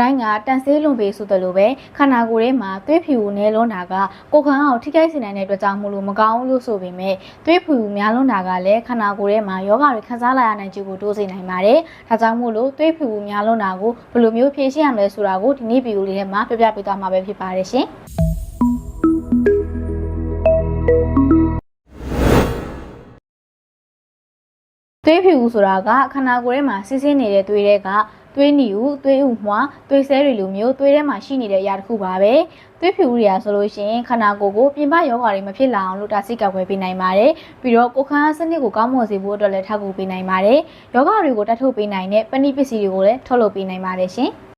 တိုင်းကတန်ဆေးလွန်ပေဆိုတယ်လို့ပဲခန္ဓာကိုယ်ထဲမှာသွေးဖြူနဲလွန်းတာကကိုယ်ခံအောင်ထိခိုက်စေနိုင်တဲ့အတွက်ကြောင့်မို့လို့မကောင်းဘူးလို့ဆိုပေမဲ့သွေးဖြူများလွန်းတာကလည်းခန္ဓာကိုယ်ထဲမှာယောဂတွေခံစားလာရနိုင်ခြေကိုတိုးစေနိုင်ပါတယ်။ဒါကြောင့်မို့လို့သွေးဖြူများလွန်းတာကိုဘယ်လိုမျိုးဖြေရှင်းရမလဲဆိုတာကိုဒီနေ့ဗီဒီယိုလေးထဲမှာပြပြပေးသွားမှာပဲဖြစ်ပါတယ်ရှင်။သွေးဖြူဆိုတာကခန္ဓာကိုယ်ထဲမှာစီးဆင်းနေတဲ့သွေးတွေက သွေးနီဦးသွေးဥမွှားသွေးဆဲတွေလိုမျိုးသွေးထဲမှာရှိနေတဲ့အရာတစ်ခုပါပဲသွေးဖြူတွေကဆိုလို့ရှိရင်ခန္ဓာကိုယ်ကိုပြင်ပယောဂါတွေမဖြစ်လာအောင်လို့တာဆီကောက်ွယ်ပေးနိုင်ပါတယ်ပြီးတော့ကိုယ်ခန္ဓာစနစ်ကိုကောင်းမွန်စေဖို့အတွက်လည်းထောက်ကူပေးနိုင်ပါတယ်ယောဂါတွေကိုတတ်ထုတ်ပေးနိုင်တဲ့ပဏိပစ္စည်းတွေကိုလည်းထုတ်လုပ်ပေးနိုင်ပါတယ်ရှင်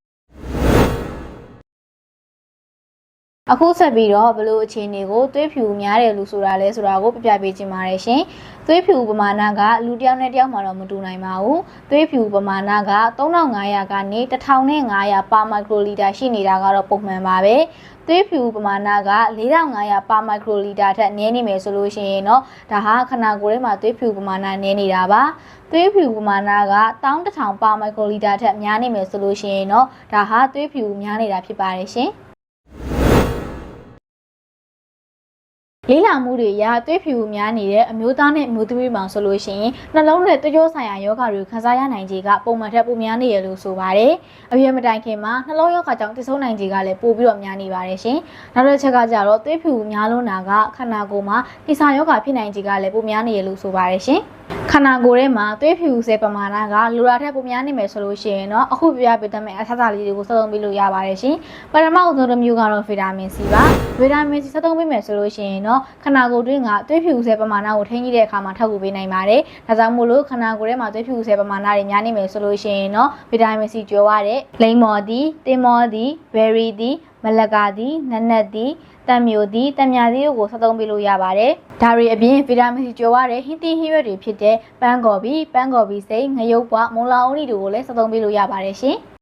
အခုဆက်ပြီးတော့ဘလို့အခြေအနေကိုသွေးဖြူများတယ်လို့ဆိုတာလဲဆိုတာကိုပြပြပေးခြင်းပါတယ်ရှင်။သွေးဖြူပမာဏကလူတစ်ယောက်နဲ့တစ်ယောက်မှတော့မတူနိုင်ပါဘူး။သွေးဖြူပမာဏက3500ကနေ1500ပါမိုက်ခရိုလီတာရှိနေတာကတော့ပုံမှန်ပါပဲ။သွေးဖြူပမာဏက4500ပါမိုက်ခရိုလီတာထက်နည်းနေမယ်ဆိုလို့ရှိရင်တော့ဒါဟာခန္ဓာကိုယ်ထဲမှာသွေးဖြူပမာဏနည်းနေတာပါ။သွေးဖြူပမာဏက11000ပါမိုက်ခရိုလီတာထက်များနေမယ်ဆိုလို့ရှိရင်တော့ဒါဟာသွေးဖြူများနေတာဖြစ်ပါတယ်ရှင်။ လေးလာမှုတွေရသွေးဖြူများနေတဲ့အမျိုးသားနဲ့အမျိုးသမီးပေါင်းဆိုလို့ရှိရင်နှလုံးနဲ့တကြောဆိုင်ရာယောဂတွေကိုခံစားရနိုင်ခြေကပုံမှန်ထက်ပိုများနေရလို့ဆိုပါတယ်။အရွယ်မတိုင်ခင်မှာနှလုံးယောဂကြောင့်တိဆုံးနိုင်ခြေကလည်းပိုပြီးတော့များနေပါတယ်ရှင်။နောက်တစ်ချက်ကကြတော့သွေးဖြူများလွန်းတာကခန္ဓာကိုယ်မှာကိစ္စယောဂဖြစ်နိုင်ခြေကလည်းပိုများနေရလို့ဆိုပါတယ်ရှင်။ ခန္ဓာကိုယ်ထဲမှာသွေးဖြူဆဲပမာဏကလိုရာထက်ပိုများနေမယ်ဆိုလို့ရှိရင်တော့အခုပြပြပေးတဲ့မဲ့အထက်သားလေးတွေကိုစသုံးပေးလို့ရပါတယ်ရှင်။ပထမအဆုံးတစ်မျိုးကတော့ဗီတာမင် C ပါ။ဗီတာမင် C စသုံးပေးမယ်ဆိုလို့ရှိရင်တော့ခန္ဓာကိုယ်တွင်းကသွေးဖြူဆဲပမာဏကိုထိန်းကြီးတဲ့အခါမှာထောက်ကူပေးနိုင်ပါတယ်။ဒါကြောင့်မို့လို့ခန္ဓာကိုယ်ထဲမှာသွေးဖြူဆဲပမာဏတွေများနေမယ်ဆိုလို့ရှိရင်တော့ဗီတာမင် C ကျော်ရတဲ့လိမ္မော်သည်တင်မော်သည်ဘယ်ရီသည် မလကာသည်နက်နက်သည်တံမျိုးသည်တံမြာသည်တို့ကိုဆက်သုံးပေးလို့ရပါတယ်။ဒါတွေအပြင်ဗီတာမင် C ကျော်ရတဲ့ဟင်းသီးဟင်းရွက်တွေဖြစ်တဲ့ပန်းကော်ဘီပန်းကော်ဘီစိတ်ငရုတ်ပွားမုံလာအုံးဤတို့ကိုလည်းဆက်သုံးပေးလို့ရပါတယ်ရှင်။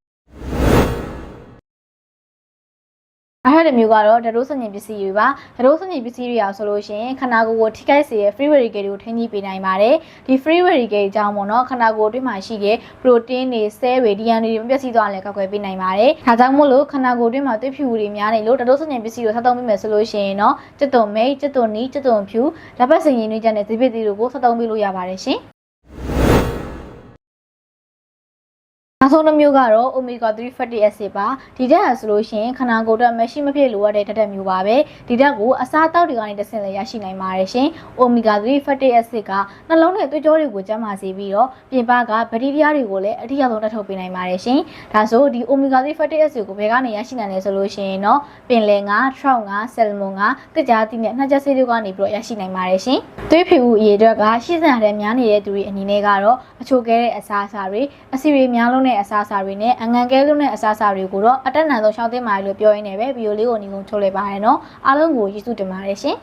အဲ့ဒီမျိုးကတော့ဒရိုးစညင်ပစ္စည်းတွေပါဒရိုးစညင်ပစ္စည်းတွေအောင်ဆိုလို့ရှိရင်ခန္ဓာကိုယ်ကိုထိခိုက်စေတဲ့ free radicals တွေကိုထိန်းကြီးပေးနိုင်ပါတယ်ဒီ free radicals ကြောင့်ပေါ့နော်ခန္ဓာကိုယ်အတွင်းမှာရှိတဲ့ protein တွေ cell တွေ DNA တွေမပျက်စီးသွားအောင်လည်းကာကွယ်ပေးနိုင်ပါတယ်ဒါကြောင့်မို့လို့ခန္ဓာကိုယ်အတွင်းမှာသွေးဖြူတွေများနေလို့ဒရိုးစညင်ပစ္စည်းတွေဆက်သုံးပေးမယ်ဆိုလို့ရှိရင်တော့ကျက်သွန်မိတ်ကျက်သွန်နီးကျက်သွန်ဖြူလက်ပတ်စင်ရည်တွေကျန်တဲ့ဇီပစ်တွေတို့ကိုဆက်သုံးပေးလို့ရပါတယ်ရှင် နောက်ဆုံးတစ်မျိုးကတော့ omega 3 fatty acid ပါဒီဓာတ်ဟာဆိုလို့ရှိရင်ခန္ဓာကိုယ်အတွက်မရှိမဖြစ်လိုအပ်တဲ့ဓာတ်တစ်မျိုးပါပဲဒီဓာတ်ကိုအစားအသောက်တွေကနေတစ်ဆင့်လည်းရရှိနိုင်ပါတယ်ရှင် omega 3 fatty acid ကနှလုံးနဲ့သွေးကြောတွေကိုကျန်းမာစေပြီးတော့ပြင်ပကဘက်တီးရီးယားတွေကိုလည်းအထူးဆုံးတက်ထုတ်ပေးနိုင်ပါတယ်ရှင်ဒါဆိုဒီ omega 3 fatty acid ကိုဘယ်ကနေရရှိနိုင်လဲဆိုလို့ရှိရင်တော့ပင်လယ်ငါး trout ငါး salmon ငါးတစ်ကြားသီးနဲ့နှာချက်ဆေးတွေကနေပြီးတော့ရရှိနိုင်ပါတယ်ရှင်သွေးဖြူအရေအတွက်ကရှင်းစံတဲ့များနေတဲ့သူတွေအနေနဲ့ကတော့အချိုကဲတဲ့အစားအစာတွေအဆီတွေများလုံးတဲ့အစားအစာတွေနဲ့အငံကဲလုံးတဲ့အစားအစာတွေကိုတော့အတက်နံဆုံးရှောင်းသိမ်းပါလို့ပြောရင်းနဲ့ပဲဗီဒီယိုလေးကိုညီကုန်းထုတ်လိုက်ပါရနော်အားလုံးကိုကျေးဇူးတင်ပါတယ်ရှင်